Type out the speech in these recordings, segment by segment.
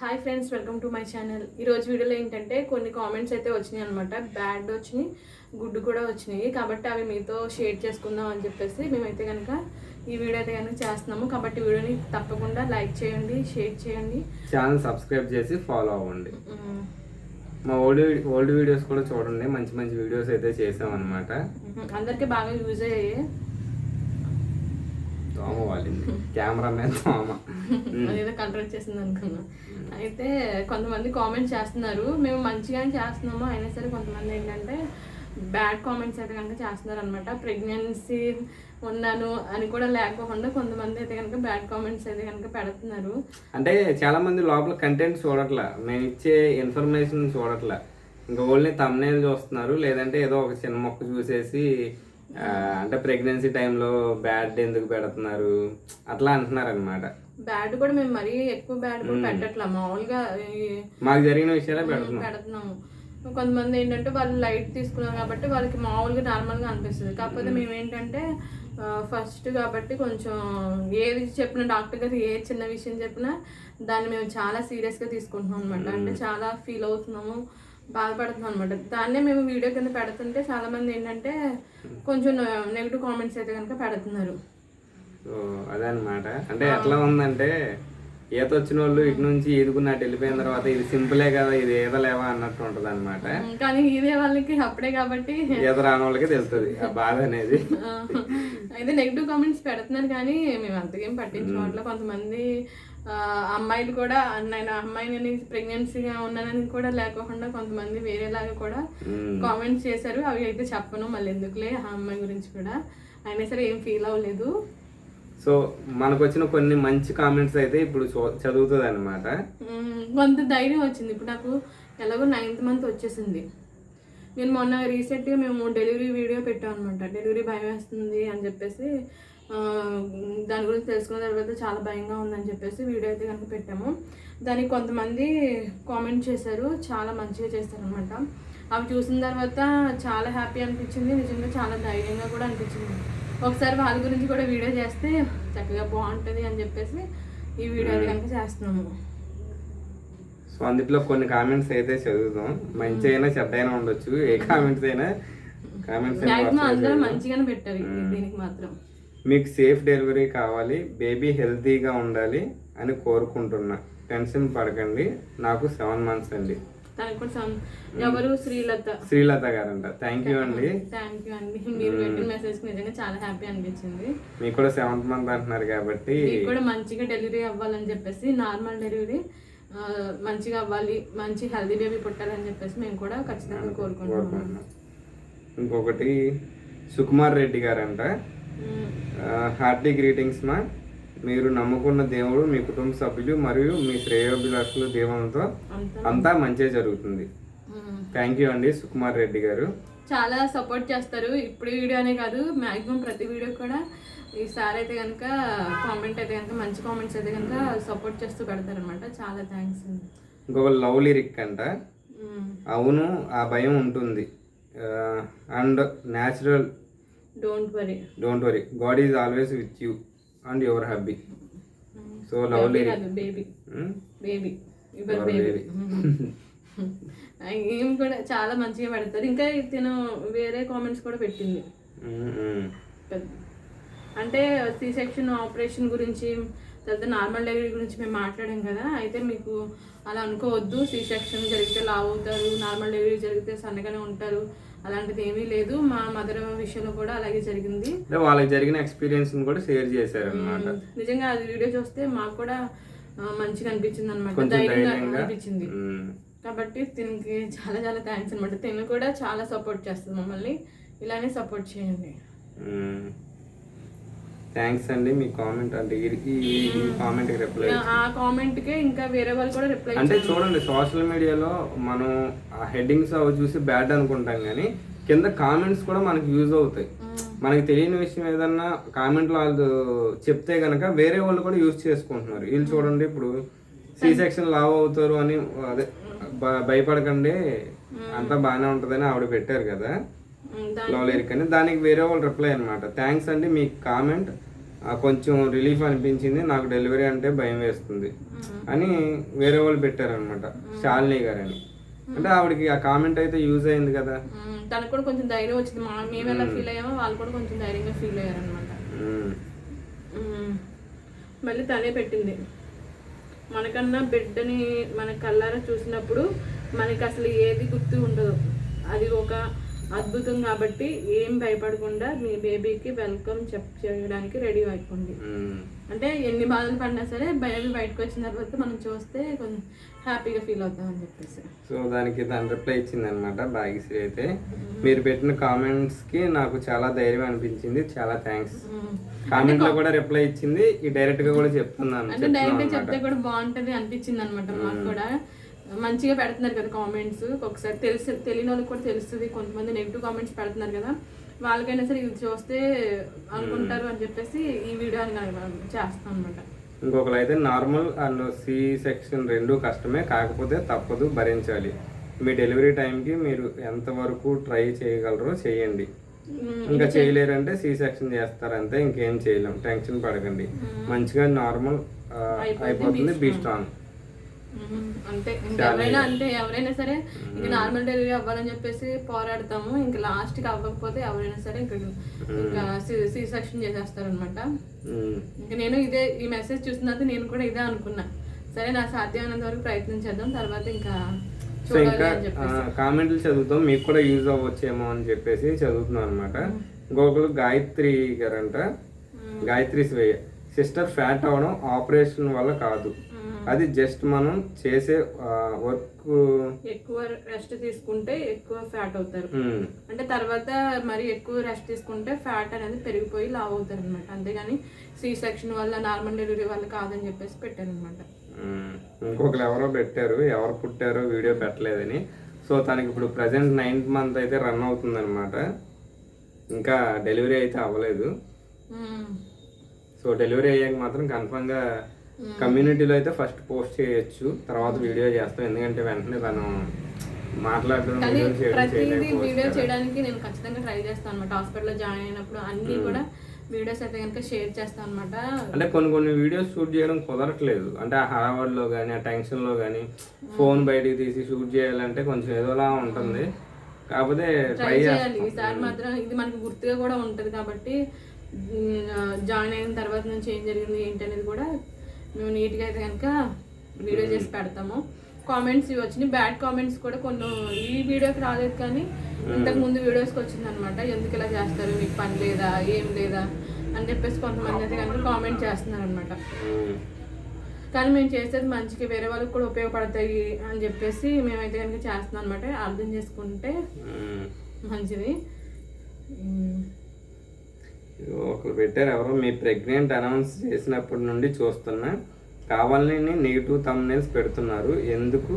Hi friends welcome to my channel ఈ రోజు వీడియోలో ఏంటంటే కొన్ని కామెంట్స్ అయితే వచ్చినాయి అనమాట బ్యాడ్ వచ్చినాయి గుడ్ కూడా వచ్చినాయి. కాబట్టి అవి మీతో షేర్ చేసుకుందాం అని చెప్పేసి మేమైతే కనుక ఈ వీడియో అయితే కనుక చేస్తున్నాము. కాబట్టి వీడియోని తప్పకుండా లైక్ చేయండి షేర్ చేయండి. ఛానల్ సబ్స్క్రైబ్ చేసి ఫాలో అవ్వండి. మా ఓల్డ్ ఓల్డ్ వీడియోస్ కూడా చూడండి. మంచి మంచి వీడియోస్ అయితే చేసాం అనమాట ఉమ్, అందరికీ బాగా యూజ్ అయ్యాయి. దోమ వాలింది కెమెరా మీద దోమ అదేదో కంట్రోల్ చేసింది అనుకున్నా. అయితే కొంతమంది కామెంట్స్ చేస్తున్నారు. మేము మంచిగానే చేస్తున్నాము. అయినా సరే కొంతమంది ఏంటంటే బ్యాడ్ కామెంట్స్ అయితే కనుక చేస్తున్నారు అనమాట ప్రెగ్నెన్సీ ఉన్నాను అని కూడా లేకోకుండా కొంతమంది అయితే కనుక బ్యాడ్ కామెంట్స్ అయితే కనుక పెడుతున్నారు. అంటే చాలా మంది లోపల కంటెంట్ చూడట్లా. మేము ఇచ్చే ఇన్ఫర్మేషన్ చూడట్లా. ఇంకా ఓన్లీ తమ్నేల్ చూస్తున్నారు. లేదంటే ఏదో ఒక చిన్న మొక్క చూసేసి అంటే ప్రెగ్నెన్సీ టైంలో బ్యాడ్ ఎందుకు పెడుతున్నారు? అట్లా అంటున్నారు అనమాట బ్యాడ్ కూడా మేము మరీ ఎక్కువ బ్యాడ్ కూడా పెట్టట్లా. మామూలుగా మాకు జరిగిన విషయాలే పెడుతున్నాం. పెడుతున్నాము. కొంతమంది ఏంటంటే వాళ్ళు లైట్ తీసుకున్నారు కాబట్టి వాళ్ళకి మామూలుగా నార్మల్గా అనిపిస్తుంది. కాకపోతే మేము. ఏంటంటే ఫస్ట్ కాబట్టి కొంచెం ఏది చెప్పిన డాక్టర్ గారు ఏ చిన్న విషయం చెప్పినా దాన్ని మేము చాలా సీరియస్గా తీసుకుంటున్నాం అనమాట అంటే చాలా ఫీల్ అవుతున్నాము. బాధపడుతున్నాం అనమాట దాన్నే మేము వీడియో కింద పెడుతుంటే చాలా మంది ఏంటంటే కొంచెం నెగిటివ్ కామెంట్స్ అయితే కనుక పెడుతున్నారు. సో అనమాట అంటే ఎట్లా ఉందంటే ఈత వచ్చిన వాళ్ళు ఇటు నుంచి ఈదుకున్నట్టు వెళ్ళిపోయిన తర్వాత ఇది సింపులే కదా ఇది ఈదలేవా అన్నట్టు ఉంటది అనమాట కానీ ఇదే వాళ్ళకి అప్పుడే కాబట్టి ఈత రాని వాళ్ళకి తెలుస్తుంది ఆ బాధ అనేది. అయితే నెగిటివ్ కామెంట్స్ పెడుతున్నారు కానీ మేము అంతకేం పట్టించుకోవట్లేదు కొంతమంది అమ్మాయిలు కూడా నేను అమ్మాయిని ప్రెగ్నెన్సీగా ఉన్నానని కూడా లేకోకుండా కొంతమంది వేరేలాగా కూడా. కామెంట్స్ చేశారు. అవి అయితే చెప్పను మళ్ళీ ఎందుకులే ఆ అమ్మాయి గురించి కూడా. అయినా సరే ఏం ఫీల్ అవ్వలేదు. సో మనకు వచ్చిన కొన్ని మంచి కామెంట్స్ అయితే ఇప్పుడు చదువుతుంది అనమాట కొంత ధైర్యం వచ్చింది. ఇప్పుడు నాకు ఎలాగో నైన్త్ మంత్ వచ్చేసింది. నేను మొన్న రీసెంట్గా మేము డెలివరీ వీడియో పెట్టాం అనమాట డెలివరీ భయం వేస్తుంది అని చెప్పేసి దాని గురించి తెలుసుకున్న తర్వాత చాలా భయంగా ఉందని చెప్పేసి వీడియో అయితే కనుక పెట్టాము. దానికి కొంతమంది కామెంట్ చేశారు. చాలా మంచిగా చేశారనమాట అవి చూసిన తర్వాత చాలా హ్యాపీ అనిపించింది. నిజంగా చాలా ధైర్యంగా కూడా అనిపించింది. ఒకసారి వాళ్ళ గురించి కూడా వీడియో చేస్తే చక్కగా బాగుంటుంది అని చెప్పేసి ఈ వీడియో కనుక చేస్తున్నాము. సో అందులో కొన్ని కామెంట్స్ అయితే చదువుదాం. మంచి అయినా చెడ్డ అయినా ఉండొచ్చు. ఏ కామెంట్స్ అయినా కామెంట్స్ అందరూ మంచిగానే పెట్టారు దీనికి మాత్రం. మీకు సేఫ్ డెలివరీ కావాలి. బేబీ హెల్తీగా ఉండాలి అని కోరుకుంటున్నా. టెన్షన్ పడకండి. నాకు సెవెన్ మంత్స్ అండి. దానికి కూడా ఎవరు శ్రీలత. శ్రీలత గారంట. థ్యాంక్ యూ అండి. థ్యాంక్ యూ అండి. మీరు పెట్టిన మెసేజ్ నిజంగా చాలా హ్యాపీ అనిపించింది. మీకు కూడా సెవెంత్ మంత్ అంటున్నారు కాబట్టి మీకు కూడా మంచిగా డెలివరీ అవ్వాలని చెప్పేసి నార్మల్ డెలివరీ మంచిగా అవ్వాలి మంచి హెల్దీ బేబీ పుట్టాలని చెప్పేసి మేము కూడా ఖచ్చితంగా కోరుకుంటున్నాం. ఇంకొకటి సుకుమార్ రెడ్డి గారంట. హార్టీ గ్రీటింగ్స్ మా. మీరు నమ్ముకున్న దేవుడు మీ కుటుంబ సభ్యులు మరియు మీ శ్రేయోభిలాషుల దీవంతో అంతా మంచిగా జరుగుతుంది. థ్యాంక్ యూ అండి సుకుమార్ రెడ్డి గారు. చాలా సపోర్ట్ చేస్తారు. ఇప్పుడు వీడియోనే కాదు మ్యాక్సిమం ప్రతి వీడియో కూడా ఈసారి అయితే కనుక కామెంట్ అయితే కనుక మంచి కామెంట్స్ అయితే కనుక సపోర్ట్ చేస్తూ పెడతారనమాట చాలా థ్యాంక్స్ అండి. ఇంకొక లవ్ లిరిక్ అంట. అవును ఆ భయం ఉంటుంది. And natural don't worry don't worry God is always with you and your happy so love lyric baby baby your baby. ఏం కూడా చాలా మంచిగా పెడతారు. ఇంకా తిను వేరే కామెంట్స్ కూడా పెట్టింది. పెద్ద అంటే సి సెక్షన్ ఆపరేషన్ గురించి తర్వాత నార్మల్ డెలివరీ గురించి మేము మాట్లాడాం కదా అయితే మీకు అలా అనుకోవద్దు. సి సెక్షన్ జరిగితే లావ్ అవుతారు నార్మల్ డెలివరీ జరిగితే సన్నగానే ఉంటారు అలాంటిది ఏమీ లేదు. మా మదర్ విషయంలో కూడా అలాగే జరిగింది. వాళ్ళకి జరిగిన ఎక్స్పీరియన్స్ కూడా షేర్ చేశారు అనమాట నిజంగా అది వీడియో చూస్తే మాకు కూడా మంచిగా అనిపించింది అనమాట ధైర్యంగా అనిపించింది. కాబట్టి దీనికి చాలా చాలా థ్యాంక్స్ అనమాట తిను కూడా చాలా సపోర్ట్ చేస్తుంది మమ్మల్ని. ఇలానే సపోర్ట్ చేయండి. థ్యాంక్స్ అండి మీ కామెంట్ అంటే ఈ- కామెంట్కి రిప్లై ఆ కామెంట్కి ఇంకా వేరే వాళ్ళు కూడా రిప్లై అంటే చూడండి సోషల్ మీడియాలో మనం ఆ హెడ్డింగ్స్ అవి చూసి బ్యాడ్ అనుకుంటాం కానీ కింద కామెంట్స్ కూడా మనకి యూజ్ అవుతాయి. మనకి తెలియని విషయం ఏదన్నా కామెంట్లో వాళ్ళు చెప్తే గనక వేరే వాళ్ళు కూడా యూజ్ చేసుకుంటున్నారు. వీళ్ళు చూడండి ఇప్పుడు సి సెక్షన్ లావ్ అవుతారు అని అదే భయపడకండి అంతా బాగానే ఉంటుందని ఆవిడ పెట్టారు కదా. లవ్ లిరిక్ అని. దానికి వేరే వాళ్ళు రిప్లై అనమాట థ్యాంక్స్ అండి మీ కామెంట్ కొంచెం రిలీఫ్ అనిపించింది. నాకు డెలివరీ అంటే భయం వేస్తుంది. అని వేరే వాళ్ళు పెట్టారనమాట శాలిని గారని. అంటే ఆవిడకి ఆ కామెంట్ అయితే యూజ్ అయింది కదా. తనకు కూడా కొంచెం ధైర్యం వచ్చింది. మా మేము ఎలా ఫీల్ అయ్యామో వాళ్ళు కూడా కొంచెం ధైర్యంగా ఫీల్ అయ్యారనమాట ఉమ్. మళ్ళీ తనే పెట్టింది. మనకన్నా బిడ్డని మన కళ్ళారా చూసినప్పుడు మనకి అసలు ఏది గుర్తు ఉండదు. అది ఒక అద్భుతం కాబట్టి ఏం భయపడకుండా మీ బేబీకి వెల్కమ్ చెప్ చేయడానికి రెడీ అయిపోండి. అంటే ఎన్ని బాధలు పడినా సరే బేబీ బయటకు వచ్చిన తర్వాత మనం చూస్తే కొంచెం హ్యాపీగా ఫీల్ అవుతాం అని చెప్పేసి. సో దానికి తను రిప్లై ఇచ్చింది అనమాట భాగ్యశ్రీ అయితే. మీరు పెట్టిన కామెంట్స్కి నాకు చాలా ధైర్యం అనిపించింది. చాలా థ్యాంక్స్. కామెంట్లో కూడా రిప్లై ఇచ్చింది. ఈ డైరెక్ట్గా కూడా చెప్తున్నాను అంటే డైరెక్ట్గా చెప్తే కూడా బాగుంటది అనిపించింది అనమాట మాకు కూడా. మంచిగా పెడుతున్నారు కదా కామెంట్స్ ఒకసారి తెలిసి తెలియని వాళ్ళకి కూడా తెలుస్తుంది. కొంతమంది నెగిటివ్ కామెంట్స్ పెడుతున్నారు కదా. వాళ్ళకైనా సరే ఇది చూస్తే అనుకుంటారు అని చెప్పేసి ఈ వీడియో చేస్తాం అనమాట ఇంకొకరు అయితే నార్మల్ అండ్ సి సెక్షన్ రెండు కష్టమే. కాకపోతే తప్పదు భరించాలి. మీ డెలివరీ టైంకి మీరు ఎంతవరకు ట్రై చేయగలరో చేయండి. ఇంకా చేయలేరంటే సి సెక్షన్ చేస్తారంతే. ఇంకేం చేయలేం. టెన్షన్ పడకండి. మంచిగా నార్మల్ అయిపోతుంది బీ స్ట్రాంగ్ అంతే. ఇంకా ఎవరైనా అంటే ఎవరైనా సరే ఇంకా నార్మల్ డెలివరీ అవ్వాలని చెప్పేసి పోరాడతాము. ఇంకా లాస్ట్కి అవ్వకపోతే ఎవరైనా సరే ఇంకా ఇంకా సి సెక్షన్ చేసేస్తారనమాట ఇంకా నేను ఇదే ఈ మెసేజ్ చూసిన నేను కూడా ఇదే అనుకున్నా. సరే నా సాధ్యమైనంత వరకు ప్రయత్నించేద్దాం తర్వాత ఇంకా సో ఇంకా కామెంట్లు చదువుతాం. మీకు కూడా యూజ్ అవ్వచ్చేమో అని చెప్పేసి చదువుతున్నాం అనమాట ఇంకొకరు గాయత్రి గారంట. గాయత్రి స్వేయ సిస్టర్ ఫ్యాట్ అవడం ఆపరేషన్ వల్ల కాదు. అది జస్ట్ మనం చేసే వర్క్ ఎక్కువ రెస్ట్ తీసుకుంటే ఎక్కువ ఫ్యాట్ అవుతారు. అంటే తర్వాత మరి ఎక్కువ రెస్ట్ తీసుకుంటే ఫ్యాట్ అనేది పెరిగిపోయి లావ్ అవుతారు అనమాట అంతేగాని సి సెక్షన్ వల్ల నార్మల్ డెలివరీ వల్ల కాదని చెప్పేసి పెట్టారు అనమాట ఇంకొకరు ఎవరో పెట్టారు ఎవరు పుట్టారో వీడియో పెట్టలేదని. సో తనకి ఇప్పుడు ప్రజెంట్ నైన్త్ మంత్ అయితే రన్ అవుతుంది అనమాట ఇంకా డెలివరీ అయితే అవ్వలేదు. సో డెలివరీ అయ్యాక మాత్రం కన్ఫర్మ్గా కమ్యూనిటీలో అయితే ఫస్ట్ పోస్ట్ చేయొచ్చు తర్వాత వీడియో చేస్తాం. ఎందుకంటే వెంటనే తను మాట్లాడడం కానీ ప్రతిదీ వీడియో. చేయడానికి నేను ఖచ్చితంగా ట్రై చేస్తాను అనమాట హాస్పిటల్లో జాయిన్ అయినప్పుడు అన్ని కూడా వీడియోస్ అయితే కనుక షేర్ చేస్తాను అనమాట అంటే కొన్ని కొన్ని వీడియోస్ షూట్ చేయడం కుదరట్లేదు. అంటే ఆ హడావడిలో కానీ ఆ టెన్షన్లో కానీ ఫోన్ బయటికి తీసి షూట్ చేయాలంటే కొంచెం ఏదోలా ఉంటుంది. కాకపోతే ట్రై ట్రై చేయాలి. ఈసారి మాత్రం ఇది మనకి గుర్తుగా కూడా ఉంటుంది కాబట్టి జాయిన్ అయిన తర్వాత నుంచి ఏం జరిగింది ఏంటి అనేది కూడా మేము నీట్గా అయితే కనుక వీడియో చేసి పెడతాము. కామెంట్స్ ఇవి వచ్చినాయి. బ్యాడ్ కామెంట్స్ కూడా కొన్ని ఈ వీడియోకి రాలేదు కానీ ఇంతకు ముందు వీడియోస్కి వచ్చింది అనమాట ఎందుకు ఇలా చేస్తారు? మీకు పని లేదా? ఏం లేదా? అని చెప్పేసి కొంతమంది అయితే కనుక కామెంట్ చేస్తున్నారు అనమాట కానీ మేము చేసేది మంచికి. వేరే వాళ్ళకి కూడా ఉపయోగపడతాయి అని చెప్పేసి మేమైతే కనుక చేస్తున్నాం అనమాట అర్థం చేసుకుంటే మంచిది. ఒకరు పెట్టారు. ఎవరో మీ ప్రెగ్నెంట్ అనౌన్స్ చేసినప్పటి నుండి చూస్తున్నా. కావాలని నెగిటివ్ తమ్నేల్స్ పెడుతున్నారు. ఎందుకు?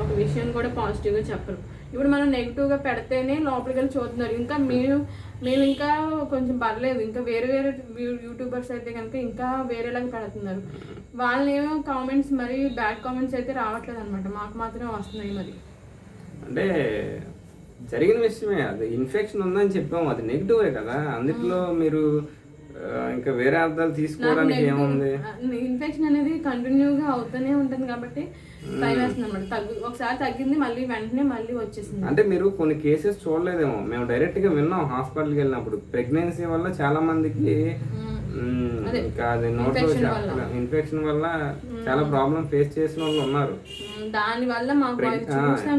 ఒక విషయం కూడా పాజిటివ్గా చెప్పరు. ఇప్పుడు మనం నెగిటివ్గా పెడితేనే లోపలికి వెళ్ళి చూస్తున్నారు. ఇంకా మేము మేము ఇంకా కొంచెం పర్లేదు. ఇంకా వేరే వేరే యూట్యూబర్స్ అయితే కనుక ఇంకా వేరేలాగా పెడుతున్నారు. వాళ్ళేమో కామెంట్స్ మరి బ్యాడ్ కామెంట్స్ అయితే రావట్లేదు అనమాట మాకు మాత్రం వస్తున్నాయి మరి. అంటే జరిగిన విషయమే. అది ఇన్ఫెక్షన్ ఉందని చెప్పాము. అది నెగిటివే కదా. అందులో మీరు ఇంకా వేరే అర్థాలు తీసుకోవడానికి ఏముంది? ఇన్ఫెక్షన్ అనేది కంటిన్యూగా అవుతూనే ఉంటుంది కాబట్టి భయం వేస్తుంది అనమాట తగ్గు ఒకసారి తగ్గింది మళ్ళీ వెంటనే మళ్ళీ వచ్చేసింది. అంటే మీరు కొన్ని కేసెస్ చూడలేదేమో. మేము డైరెక్ట్గా విన్నాం హాస్పిటల్కి వెళ్ళినప్పుడు. ప్రెగ్నెన్సీ వల్ల చాలా మందికి ఇంకా అది నోట్లో. ఇన్ఫెక్షన్ వల్ల. చాలా ప్రాబ్లం ఫేస్ చేసిన వాళ్ళు ఉన్నారు. దాని వల్ల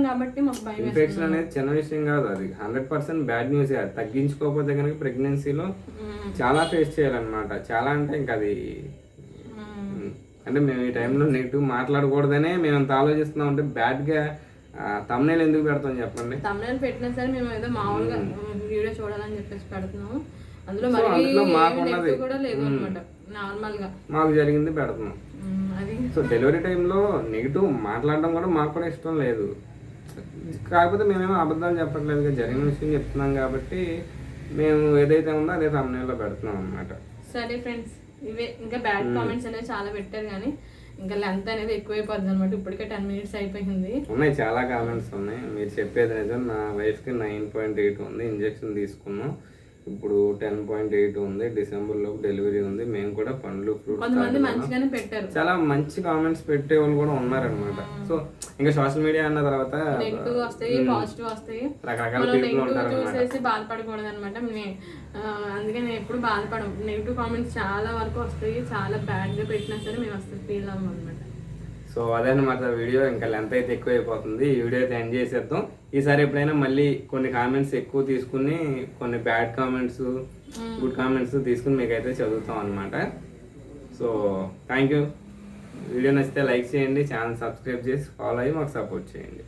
కాబట్టి ఇన్ఫెక్షన్ అనేది చిన్న విషయం కాదు అది. హండ్రెడ్ పర్సెంట్ బ్యాడ్ న్యూస్ అది. తగ్గించుకోకపోతే కనుక ప్రెగ్నెన్సీలో చాలా ఫేస్ చేయాలన్నమాట. చాలా అంటే ఇంకా అది. అంటే మేము ఈ టైంలో నెగిటివ్ మాట్లాడకూడదనే మేము అంత ఆలోచిస్తున్నాం అంటే బ్యాడ్గా తమ్నేలు ఎందుకు పెడతాం చెప్పండి? తమిళ పెట్టినా సరే మేము ఏదో మామూలుగా వీడియో చూడాలని చెప్పేసి పెడుతున్నాము. అందులో మరి కూడా లేదు అనమాట నార్మల్గా మాకు జరిగింది పెడుతున్నాం సో డెలివరీ టైంలో నెగిటివ్ మాట్లాడడం కూడా మాకు కూడా ఇష్టం లేదు. కాకపోతే మేమేమో అబద్ధాలు చెప్పట్లేదు జరిగిన విషయం చెప్తున్నాం కాబట్టి మేము ఏదైతే ఉందో అదే తమ్నేల్లో పెడుతున్నాం అనమాట సరే ఫ్రెండ్స్ ఇవే ఇంకా బ్యాడ్ కామెంట్స్ అనేవి చాలా పెట్టారు కానీ ఇంకా లెంత్ అనేది ఎక్కువైపోతుంది అనమాట ఇప్పటికే టెన్ మినిట్స్ అయిపోయింది. ఉన్నాయి చాలా కామెంట్స్ ఉన్నాయి. మీరు చెప్పేది నిజం. నా వైఫ్కి నైన్ పాయింట్ ఎయిట్ ఉంది. ఇంజెక్షన్ తీసుకున్నాం. ఇప్పుడు టెన్ పాయింట్ ఎయిట్ ఉంది డిసెంబర్లో డెలివరీ ఉంది మేము కూడా పండ్లు ఫ్రూట్స్ కొంతమంది మంచిగానే పెట్టారు. చాలా మంచి కామెంట్స్ పెట్టే వాళ్ళు కూడా ఉన్నారనమాట సో ఇంకా సోషల్ మీడియా అన్న తర్వాత నెగిటివ్ వస్తాయి పాజిటివ్ వస్తాయి. రకరకాల బాధపడకూడదు అనమాట అందుకే నేను ఎప్పుడు బాధపడం నెగిటివ్ కామెంట్స్ చాలా వరకు వస్తాయి చాలా బ్యాడ్గా పెట్టినా సరే మేము అసలు ఫీల్ అవ్వం అనమాట సో అదనమాట వీడియో ఇంకా లెంత్ అయితే ఎక్కువ అయిపోతుంది ఈ వీడియో అయితే ఎండ్ చేసేద్దాం. ఈసారి ఎప్పుడైనా మళ్ళీ కొన్ని కామెంట్స్ ఎక్కువ తీసుకుని కొన్ని బ్యాడ్ కామెంట్స్ గుడ్ కామెంట్స్ తీసుకుని మీకైతే చదువుతాం అనమాట సో థ్యాంక్ యూ వీడియో నచ్చితే లైక్ చేయండి ఛానల్ సబ్స్క్రైబ్ చేసి ఫాలో అయ్యి మాకు సపోర్ట్ చేయండి.